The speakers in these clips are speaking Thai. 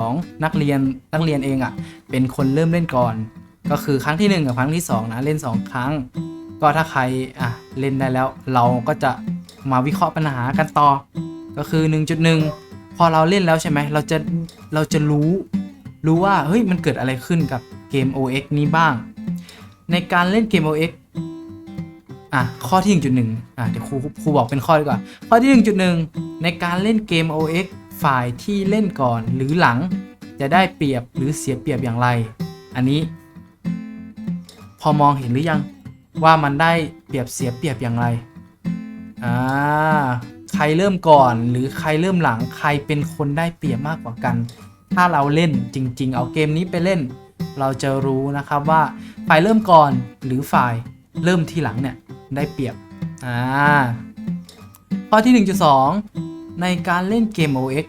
ของนักเรียนนักเรียนเองอะ่ะเป็นคนเริ่มเล่นก่อน ก็คือครั้งที่หนึ่งกับครั้งที่สองนะเล่นสองครั้ง ก็ถ้าใครอะเล่นได้แล้ว เราก็จะมาวิเคราะห์ปัญหากันต่อ ก็คือ 1.1 พอเราเล่นแล้วใช่ไหมเราจะเราจะรู้รู้ว่าเฮ้ยมันเกิดอะไรขึ้นกับเกม OX นี้บ้าง ในการเล่นเกม OX อะข้อที่ 1.1อะเดี๋ยวครูครูบอกเป็นข้อดีกว่า ข้อที่ 1.1 ในการเล่นเกม OX ฝ่ายที่เล่นก่อนหรือหลัง จะได้เปรียบหรือเสียเปรียบอย่างไร อันนี้ พอมองเห็นหรือยังว่ามันได้เปรียบเสียเปรียบอย่างไรอ่าใครเริ่มก่อนหรือใครเริ่มหลังใครเป็นคนได้เปรียบมากกว่ากัน ถ้าเราเล่นจริง ๆ เอาเกมนี้ไปเล่น เราจะรู้นะครับว่าฝ่ายเริ่มก่อนหรือฝ่ายเริ่มทีหลังเนี่ยได้เปรียบอ่าข้อที่ 1.2 ในการเล่นเกม OX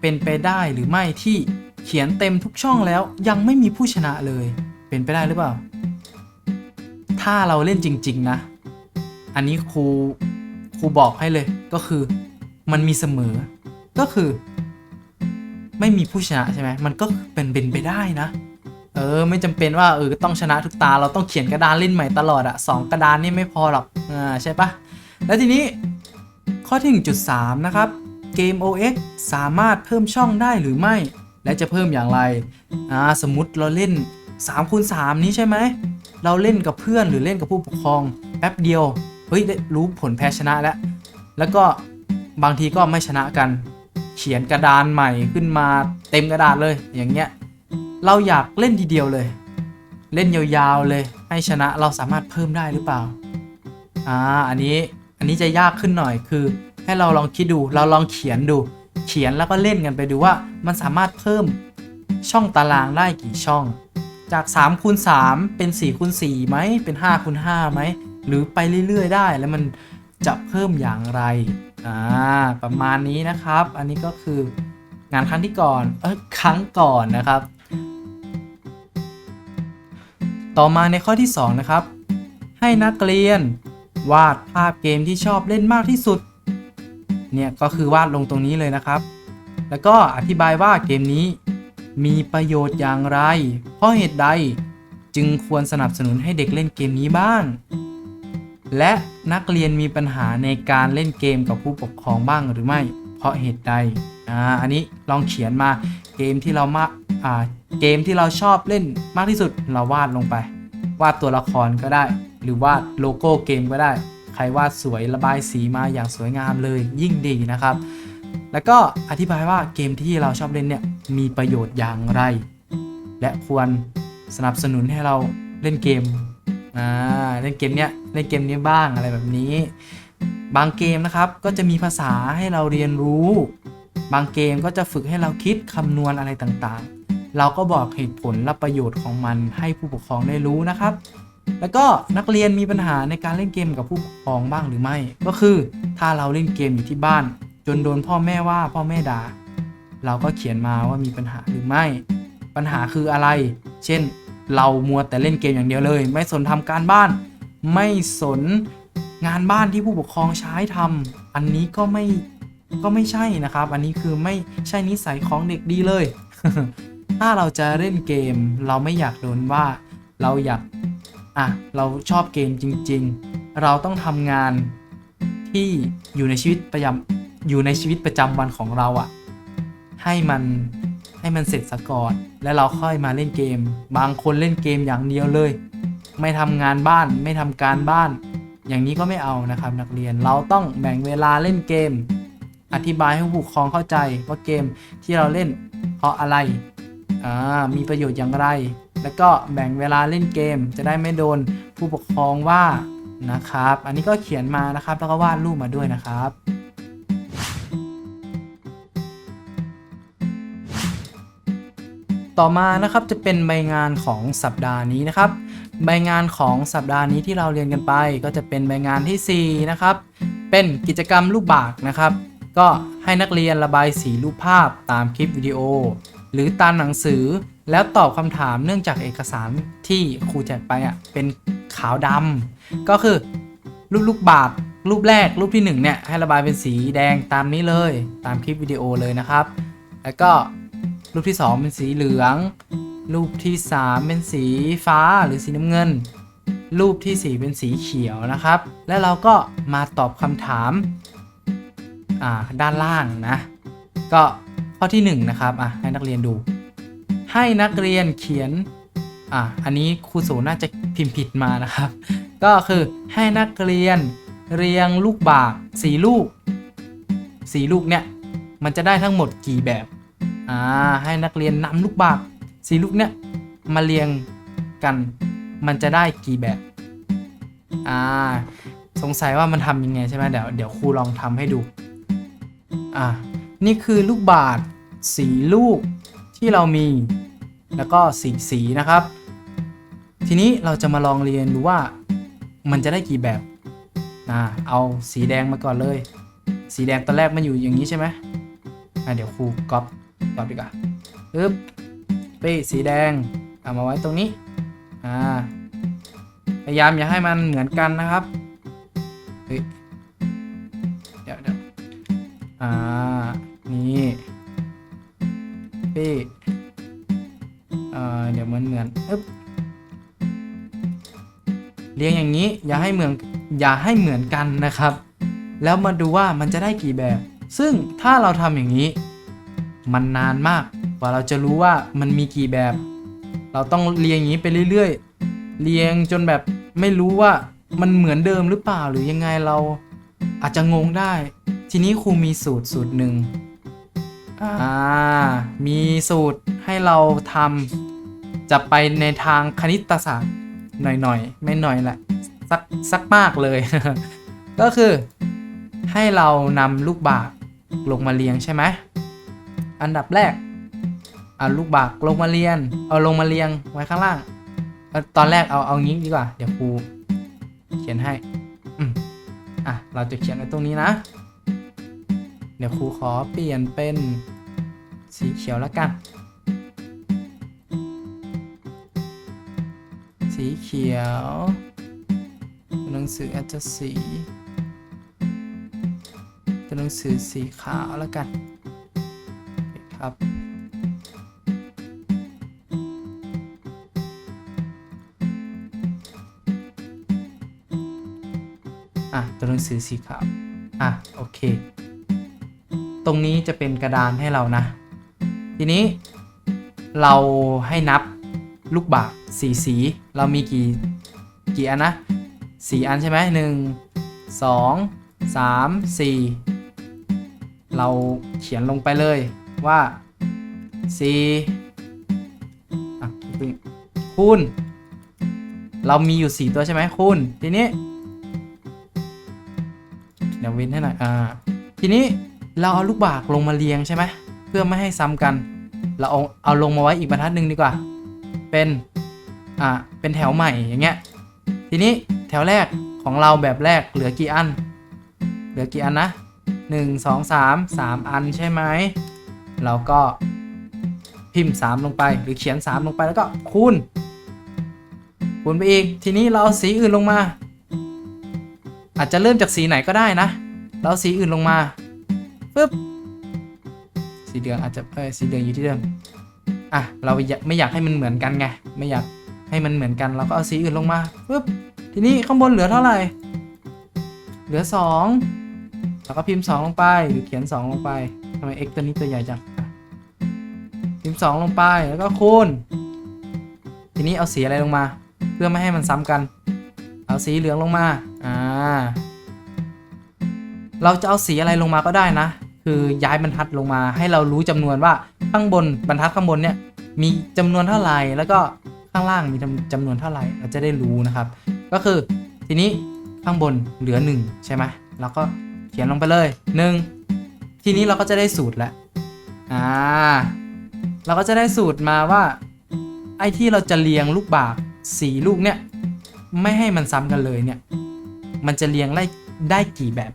เป็นไปได้หรือไม่ที่เขียนเต็มทุกช่องแล้วยังไม่มีผู้ชนะเลย เป็นไปได้หรือเปล่า ถ้าเราเล่นจริง ๆ นะ อันนี้ครูครูบอกให้เลยก็คือมันมีเสมอ ก็คือ ไม่มีผู้ชนะใช่ไหมมันก็เป็นเป็นไปได้นะ เออ ไม่จำเป็นว่าเออต้องชนะทุกตาเราต้องเขียนกระดานเล่นใหม่ตลอดอะสองกระดานนี่ไม่พอหรอกอ่าใช่ปะแล้วทีนี้ ข้อที่1.3 นะครับ เกม OX สามารถเพิ่มช่องได้หรือไม่ และจะเพิ่มอย่างไรอ่าสมมติเราเล่น3คูณ3นี้ใช่ไหม เราเล่นกับเพื่อนหรือเล่นกับผู้ปกครอง แป๊บเดียว เฮ้ยได้รู้ผลแพ้ชนะแล้ว แล้วก็บางทีก็ไม่ชนะกัน เขียนกระดานใหม่ขึ้นมาเต็มกระดาษเลยอย่างเงี้ย เราอยากเล่นทีเดียวเลย เล่นยาวๆเลย ให้ชนะเราสามารถเพิ่มได้หรือเปล่าอ่าอันนี้ อันนี้จะยากขึ้นหน่อยคือ ให้เราลองคิดดูเราลองเขียนดู เขียนแล้วก็เล่นกันไปดูว่ามันสามารถเพิ่มช่องตารางได้กี่ช่อง จาก3คูณ3เป็น4คูณ4ไหมเป็น5คูณ5ไหมหรือไปเรื่อยๆ ได้แล้วมันจะเพิ่มอย่างไรอ่าประมาณนี้นะครับ อันนี้ก็คืองานครั้งที่ก่อนเออครั้งก่อนนะครับ ต่อมาในข้อที่ 2 นะครับ ให้นักเรียน วาดภาพเกมที่ชอบเล่นมากที่สุด เนี่ยก็คือวาดลงตรงนี้เลยนะครับ แล้วก็อธิบายว่าเกมนี้ มีประโยชน์อย่างไร เพราะเหตุใดจึงควรสนับสนุนให้เด็กเล่นเกมนี้บ้าง และนักเรียนมีปัญหาในการเล่นเกมกับผู้ปกครองบ้างหรือไม่ เพราะเหตุใด อ่า อันนี้ลองเขียนมาเกมที่เรามาอ่า เกมที่เราชอบเล่นมากที่สุดเราวาดลงไป วาดตัวละครก็ได้ หรือวาดโลโก้เกมก็ได้ ใครวาดสวยระบายสีมาอย่างสวยงามเลยยิ่งดีนะครับ แล้วก็อธิบายว่าเกมที่เราชอบเล่นเนี่ยมีประโยชน์อย่างไร และควรสนับสนุนให้เราเล่นเกมอ่าเล่นเกมเนี้ยเล่นเกมนี้บ้างอะไรแบบนี้ บางเกมนะครับก็จะมีภาษาให้เราเรียนรู้ บางเกมก็จะฝึกให้เราคิดคำนวณอะไรต่างๆ เราก็บอกเหตุผลและประโยชน์ของมันให้ผู้ปกครองได้รู้นะครับ แล้วก็นักเรียนมีปัญหาในการเล่นเกมกับผู้ปกครองบ้างหรือไม่ ก็คือถ้าเราเล่นเกมอยู่ที่บ้าน จนโดนพ่อแม่ว่าพ่อแม่ด่าเราก็เขียนมาว่ามีปัญหาหรือไม่ ปัญหาคืออะไร เช่น เรามัวแต่เล่นเกมอย่างเดียวเลย ไม่สนทำการบ้าน ไม่สนงานบ้านที่ผู้ปกครองใช้ทำอันนี้ก็ไม่ก็ไม่ใช่นะครับ อันนี้คือไม่ใช่นิสัยของเด็กดีเลย ถ้าเราจะเล่นเกม เราไม่อยากโดนว่า เราอยาก อะเราชอบเกมจริง ๆ เราต้องทำงานที่อยู่ในชีวิตประจำอยู่ในชีวิตประจำวันของเราอะให้มันให้มันเสร็จซะก่อนแล้วเราค่อยมาเล่นเกม บางคนเล่นเกมอย่างเดียวเลย ไม่ทำงานบ้านไม่ทำการบ้าน อย่างนี้ก็ไม่เอานะครับนักเรียนเราต้องแบ่งเวลาเล่นเกม อธิบายให้ผู้ปกครองเข้าใจว่าเกมที่เราเล่นเพราะอะไร อ่ามีประโยชน์อย่างไร แล้วก็แบ่งเวลาเล่นเกม จะได้ไม่โดนผู้ปกครองว่านะครับ อันนี้ก็เขียนมานะครับ แล้วก็วาดรูปมาด้วยนะครับต่อมานะครับจะเป็นใบงานของสัปดาห์นี้นะครับ ใบงานของสัปดาห์นี้ที่เราเรียนกันไป ก็จะเป็นใบงานทีสี่4นะครับเป็นกิจกรรมลูกบากนะครับ ก็ให้นักเรียนระบายสีรูปภาพตามคลิปวิดีโอ หรือตามหนังสือแล้วตอบคำถามเนื่องจากเอกสารที่ครูแจกไปอะเป็นขาวดำก็คือรูปลูกบาศกรูปแรกรูปที่หนึ่งเนี่ย ให้ระบายเป็นสีแดงตามนี้เลยตามคลิปวิดีโอเลยนะครับ แล้วก็รูปที่ 2 เป็นสีเหลือง รูปที่ 3 เป็นสีฟ้าหรือสีน้ำเงิน รูปที่ 4 เป็นสีเขียวนะครับ แล้วเราก็มาตอบคำถามด้านล่างนะ ก็ ข้อที่1นะครับอะให้นักเรียนดู ให้นักเรียนเขียนอะอันนี้ครูโสน่าจะพิมพ์ผิดมานะครับ ก็คือให้นักเรียนเรียงลูกบากสีลูกสีลูกเนี่ยมันจะได้ทั้งหมดกี่แบบอ่าให้นักเรียนนำลูกบากสีลูกเนี่ยมาเรียงกันมันจะได้กี่แบบอ่าสงสัยว่ามันทำยังไงใช่ไหมเดี๋ยวเดี๋ยวครูลองทำให้ดูอ่า นี่คือลูกบาศก์สีลูกที่เรามี แล้วก็สีสีนะครับ ทีนี้เราจะมาลองเรียนดูว่ามันจะได้กี่แบบอ่าเอาสีแดงมาก่อนเลย สีแดงตอนแรกมันอยู่อย่างนี้ใช่ไหมอ่าเดี๋ยวครูก๊อปก๊อปดีกว่าปึ๊บเป้สีแดงเอามาไว้ตรงนี้อ่าพยายามอย่าให้มันเหมือนกันนะครับเฮ้ยเดี๋ยวเดี๋ยวอ่า นี่เป้เอ่อเดี๋ยวมันเหมือนอึ๊บเรียงอย่างนี้อย่าให้เหมือนอย่าให้เหมือนกันนะครับ แล้วมาดูว่ามันจะได้กี่แบบ ซึ่งถ้าเราทำอย่างนี้ มันนานมากกว่าเราจะรู้ว่ามันมีกี่แบบ เราต้องเรียงอย่างนี้ไปเรื่อยๆ เรียงจนแบบไม่รู้ว่ามันเหมือนเดิมหรือเปล่าหรือยังไงเราอาจจะงงได้ ทีนี้ครูมีสูตรสูตรหนึ่ง อ่ามีสูตรให้เราทำจะไปในทางคณิตศาสตร์หน่อยๆ ไม่หน่อยแหละสักสักมากเลย ก็คือให้เรานำลูกบากลงมาเรียงใช่ไหมอันดับแรกเอาลูกบากลงมาเรียงเอาลงมาเรียงไว้ข้างล่างอตอนแรกเอาเอางี้ดีกว่า เดี๋ยวครูเขียนให้อะเราจะเขียนไว้ตรงนี้นะ เดี๋ยวครูขอเปลี่ยนเป็นสีเขียวแล้วกัน สีเขียว ตัวหนังสืออาจจะสี ตัวหนังสือสีขาวแล้วกันคครับ อะ ตัวหนังสือสีขาว อะ โอเค ตรงนี้จะเป็นกระดานให้เรานะ ทีนี้เราให้นับลูกบากสีสี เรามีกี่กี่อันนะสี่อันใช่ไหมหนึ่งสองสามสี่เราเขียนลงไปเลยว่าสี่คูณ เรามีอยู่สี่ตัวใช่ไหมคูณ ทีนี้ เดี๋ยวว้นให้หน่อย อ่า ทีนี้ เราเอาลูกบากลงมาเรียงใช่ไหมเพื่อไม่ให้ซ้ำกัน เราเอาเอาลงมาไว้อีกบรรทัดหนึ่งดีกว่า เป็นอ่าเป็นแถวใหม่อย่างเงี้ยทีนี้แถวแรกของเราแบบแรกเหลือกี่อัน เหลือกี่อันนะหนึ่งสองสามสามอันใช่ไหมเราก็พิมพ์ 3 ลงไปหรือเขียน 3 ลงไปแล้วก็คูณคูณไปอีก ทีนี้เราเอาสีอื่นลงมา อาจจะเริ่มจากสีไหนก็ได้นะ เราสีอื่นลงมา ปึ๊บสีเหลืองอาจจะเออสีเหลืองอยู่ที่เดิมอะเราไม่อยากให้มันเหมือนกันไงไม่อยากให้มันเหมือนกันเราก็เอาสีอื่นลงมาปึ๊บทีนี้ข้างบนเหลือเท่าไหร่ เหลือ 2 แล้วก็พิมพ์ 2 ลงไปหรือเขียน 2 ลงไปทำไม x ตัวนี้ตัวใหญ่จังพิมพ์ 2 ลงไปแล้วก็คูณทีนี้เอาสีอะไรลงมา เพื่อไม่ให้มันซ้ำกัน เอาสีเหลืองลงมาอ่าเราจะเอาสีอะไรลงมาก็ได้นะ คือย้ายบรรทัดลงมาให้เรารู้จำนวนว่าข้างบนบรรทัดข้างบนเนี่ยมีจำนวนเท่าไหร่แล้วก็ข้างล่างมีจำจำนวนเท่าไหร่เราจะได้รู้นะครับ ก็คือทีนี้ข้างบนเหลือ 1 ใช่ไหมเราก็เขียนลงไปเลย 1 ทีนี้เราก็จะได้สูตรแล้วอ่าเราก็จะได้สูตรมาว่า ไอ้ที่เราจะเรียงลูกบากสีลูกเนี่ยไม่ให้มันซ้ำกันเลยเนี่ยมันจะเรียงได้ได้กี่แบบ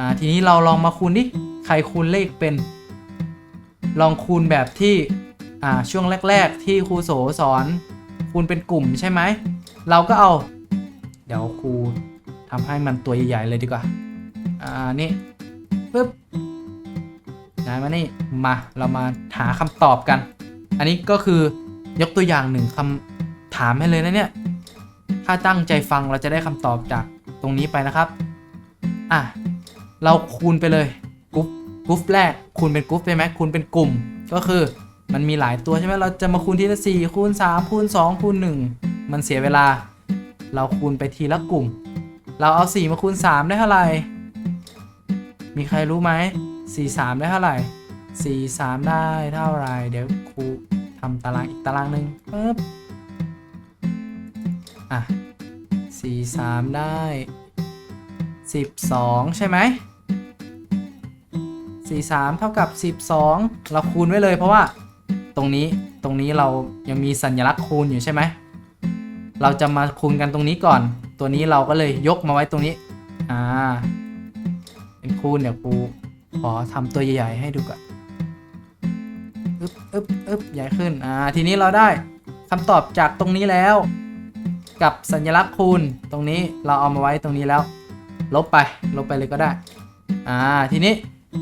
อ่าทีนี้เราลองมาคูณดิใครคูณเลขเป็น ลองคูณแบบที่อ่าช่วงแรก ๆ ที่ครูโสสอน คูณเป็นกลุ่มใช่ไหมเราก็เอา เดี๋ยวครูทำให้มันตัวใหญ่ๆเลยดีกว่าอ่านี่ปึ๊บนะายมานี่มาเรามาหาคำตอบกัน อันนี้ก็คือยกตัวอย่างหนึ่งคำถามให้เลยนะเนี่ยถ้าตั้งใจฟังเราจะได้คำตอบจากตรงนี้ไปนะครับ อะ เราคูณไปเลยกรุ๊ปกรุ๊ปแรกคูณเป็นกรุ๊ปใช่ไหมคูณเป็นกลุ่ม ก็คือมันมีหลายตัวใช่ไหมเราจะมาคูณทีละสี่คูณสามคูณสองคูณหนึ่งมันเสียเวลา เราคูณไปทีละกลุ่ม เราเอาสี่มาคูณสามได้เท่าไหร่ มีใครรู้ไหมสี่สามได้เท่าไหร่สี่สามได้เท่าไหร่ เดี๋ยวครูทำตารางอีกตารางหนึ่งปึ๊บอะสี่สามได้ สิบสองใช่ไหมสี่สามเท่ากับสิบสองเราคูณไว้เลยเพราะว่าตรงนี้ตรงนี้เรายังมีสัญลักษณ์คูณอยู่ใช่ไหม เราจะมาคูณกันตรงนี้ก่อน ตัวนี้เราก็เลยยกมาไว้ตรงนี้ อ่า เป็นคูณเดี๋ยวกูขอทำตัวใหญ่ๆให้ดูก่อนอึ๊บอึ๊บอึ๊บใหญ่ขึ้น อ่า ทีนี้เราได้คำตอบจากตรงนี้แล้ว กับสัญลักษณ์คูณตรงนี้เราเอามาไว้ตรงนี้แล้ว ลบไป ลบไปเลยก็ได้ อ่า ทีนี้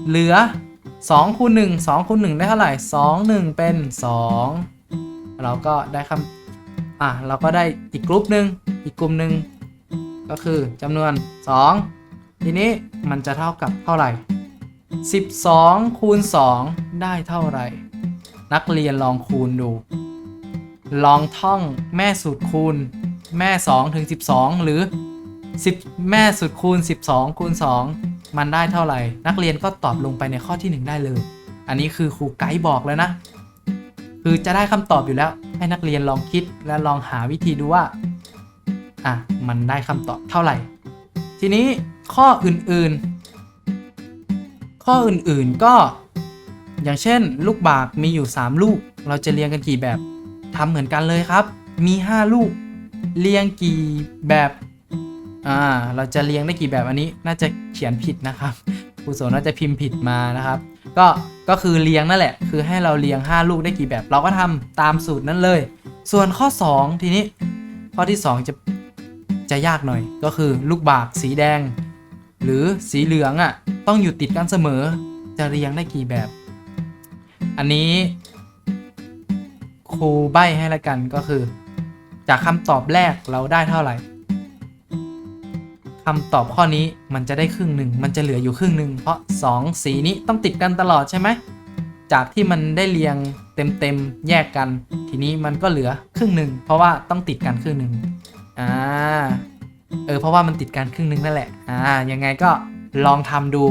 เหลือ2คูณ1 2คูณ1ได้เท่าไหร่ 2 1 เป็น 2 เราก็ได้คำอะเราก็ได้อีกกลุ่มหนึ่งอีกกลุ่มหนึ่งก็คือจำนวน 2 ทีนี้มันจะเท่ากับเท่าไหร่ 12 คูณ 2 ได้เท่าไหร่ นักเรียนลองคูณดู ลองท่องแม่สูตรคูณ แม่ 2 ถึง 12 หรือ 10 แม่สุดคูณ 12 คูณ 2 มันได้เท่าไหร่ นักเรียนก็ตอบลงไปในข้อที่ 1 ได้เลย อันนี้คือครูไกด์บอกแล้วนะ คือจะได้คำตอบอยู่แล้ว ให้นักเรียนลองคิดและลองหาวิธีดูว่า อะ มันได้คำตอบเท่าไหร่ ทีนี้ข้ออื่นๆ ข้ออื่นๆก็ อย่างเช่น ลูกบากมีอยู่ 3 ลูก เราจะเรียงกันกี่แบบทำเหมือนกันเลยครับ มี 5 ลูก เรียงกี่แบบ อ่าเราจะเรียงได้กี่แบบอันนี้น่าจะเขียนผิดนะครับครูโสน่าจะพิมพ์ผิดมานะครับ ก็ก็คือเรียงนั่นแหละ คือให้เราเรียง 5 ลูกได้กี่แบบ เราก็ทำตามสูตรนั้นเลย ส่วนข้อ 2 ทีนี้ ข้อที่ 2 จะจะยากหน่อย ก็คือลูกบากสีแดง หรือสีเหลืองอะ่ะต้องอยู่ติดกันเสมอ จะเรียงได้กี่แบบ อันนี้ครูใบให้ละกันก็คือ จากคำตอบแรกเราได้เท่าไหร่ คำตอบข้อนี้มันจะได้ครึ่งหนึ่งมันจะเหลืออยู่ครึ่งหนึ่งเพราะ 2 สีนี้ต้องติดกันตลอดใช่ไหมจากที่มันได้เรียงเต็มๆแยกกัน ทีนี้มันก็เหลือครึ่งหนึ่งเพราะว่าต้องติดกันครึ่งหนึ่งอ่าเออเพราะว่ามันติดกันครึ่งหนึ่งนั่นแหละอ่ายังไงก็ลองทำดู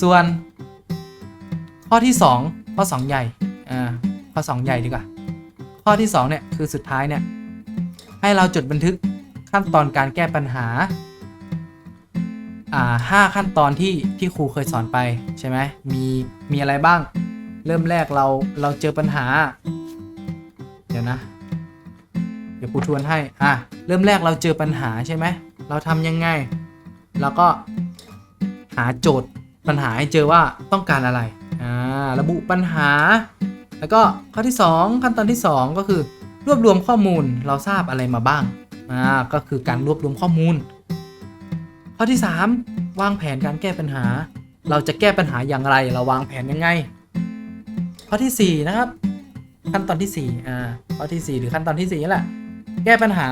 ส่วน ข้อที่ 2 ข้อ 2 ใหญ่อ่าข้อ 2 ใหญ่ดีกว่า ข้อที่ 2 เนี่ย คือสุดท้ายเนี่ย ให้เราจดบันทึก ขั้นตอนการแก้ปัญหาอ่าห้าขั้นตอนที่ที่ครูเคยสอนไปใช่ไหมมีมีอะไรบ้าง เริ่มแรกเราเราเจอปัญหา เดี๋ยวนะ เดี๋ยวครูทวนให้อะเริ่มแรกเราเจอปัญหาใช่ไหมเราทำยังไง แล้วก็หาโจทย์ปัญหาให้เจอว่าต้องการอะไรอ่าระบุปัญหา แล้วก็ข้อที่ 2 ขั้นตอนที่ 2 ก็คือ รวบรวมข้อมูลเราทราบอะไรมาบ้าง อ่าก็คือการรวบรวมข้อมูล ข้อที่ 3 วางแผนการแก้ปัญหา เราจะแก้ปัญหาอย่างไร เราวางแผนยังไง ข้อทีสี่4 นะครับ ขั้นตอนที่4อ่าข้อที่ 4 หรือขั้นตอนที่4นั่แหละแก้ปัญหา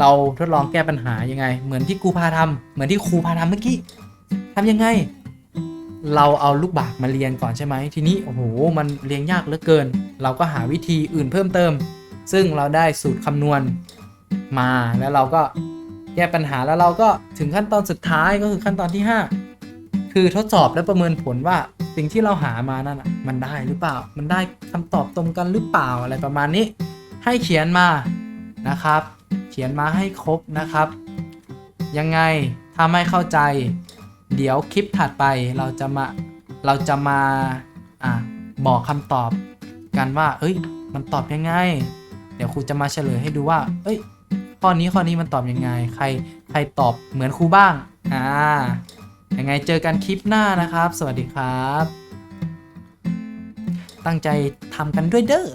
เราทดลองแก้ปัญหายังไง เหมือนที่ครูพาทำเหมือนที่ครูพาทำเมื่อกี้ทำยังไงเราเอาลูกบากมาเรียงก่อนใช่ไหมทีนี้โอ้โหมันเรียงยากเหลือเกิน เราก็หาวิธีอื่นเพิ่มเติม ซึ่งเราได้สูตรคำนวณ มาแล้วเราก็แก้ปัญหาแล้วเราก็ถึงขั้นตอนสุดท้ายก็คือขั้นตอนที่ 5 คือทดสอบและประเมินผลว่าสิ่งที่เราหามานั่นมันได้หรือเปล่า มันได้คำตอบตรงกันหรือเปล่าอะไรประมาณนี้ ให้เขียนมานะครับ เขียนมาให้ครบนะครับ ยังไงถ้าไม่เข้าใจ เดี๋ยวคลิปถัดไปเราจะมาเราจะมาอะบอกคำตอบกันว่า เอ้ย มันตอบยังไง เดี๋ยวครูจะมาเฉลยให้ดูว่า เอ้ย ข้อนี้ข้อนี้มันตอบยังไง ใครใครตอบเหมือนครูบ้าง อ่า ยังไงเจอกันคลิปหน้านะครับ สวัสดีครับ ตั้งใจทำกันด้วยเด้อ